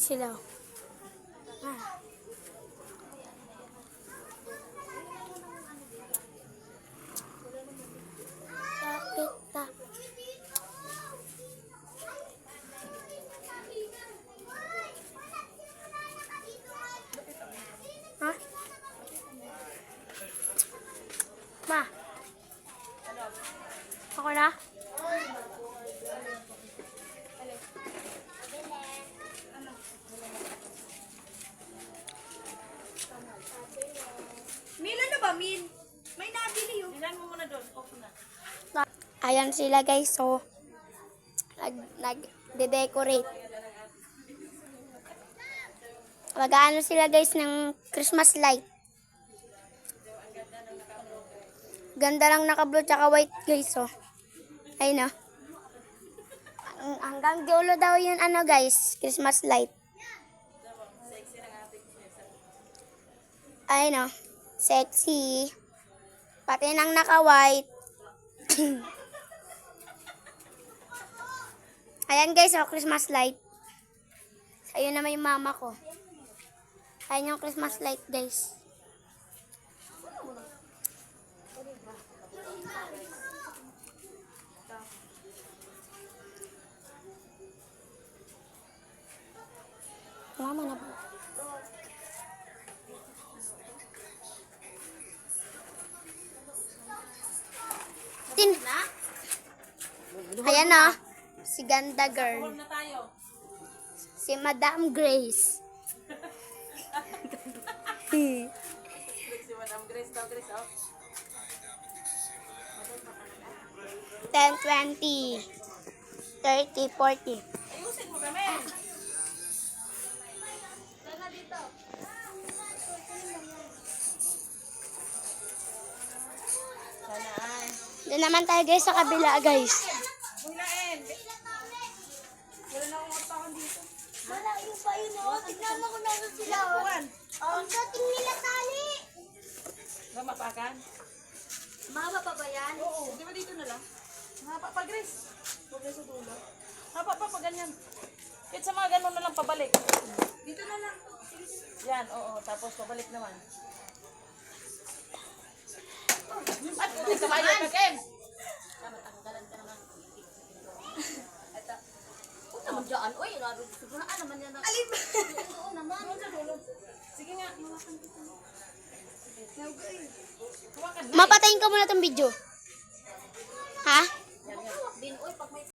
sila. Ah. Sakit ta. Ha? Ma. Ako na? Min, ano ba, Min? May nabili yun. Ilan mo muna doon. Opo na. Ayan sila guys, so nag nag-decorate. Mag-ano sila guys ng Christmas light. Ganda lang naka-blue tsaka white guys, so. Ayun oh. Ang- Hanggang dulo daw yun ano guys, Christmas light. Ayun oh. Sexy. Pati nang naka-white. Ayan guys, oh, Christmas light. Ayun naman yung mama ko. Ayan yung Christmas light guys. Mama na ba? Tin. Ayan na. Si Ganda Girl. Si Madam Grace. Si Madam Grace daw, Grace, oh. 10, 20, 30, 40. Doon naman tayo guys sa kabila guys. Wala na akong apakan dito. Malayo pa yun, oh. Tignan mo kung nasan sila, oh. Buwan. Ang dating nila tali. Gamapakan? Mama pa ba yan? Oo. Di ba dito na lang? Hapa pa, Grace. Huwag na sa dulo. Hapa pa, pa ganyan. Kahit sa mga ganun na lang pabalik. Dito na lang. Yan, oo. Tapos pabalik naman. At kung sa mayo ka, Ken. Huwag naman dyan. Uy, nabi, siguro ah, naman yan. Alin? Oo naman. Sige nga, hawakan kita. Mapatayin ko muna tong video.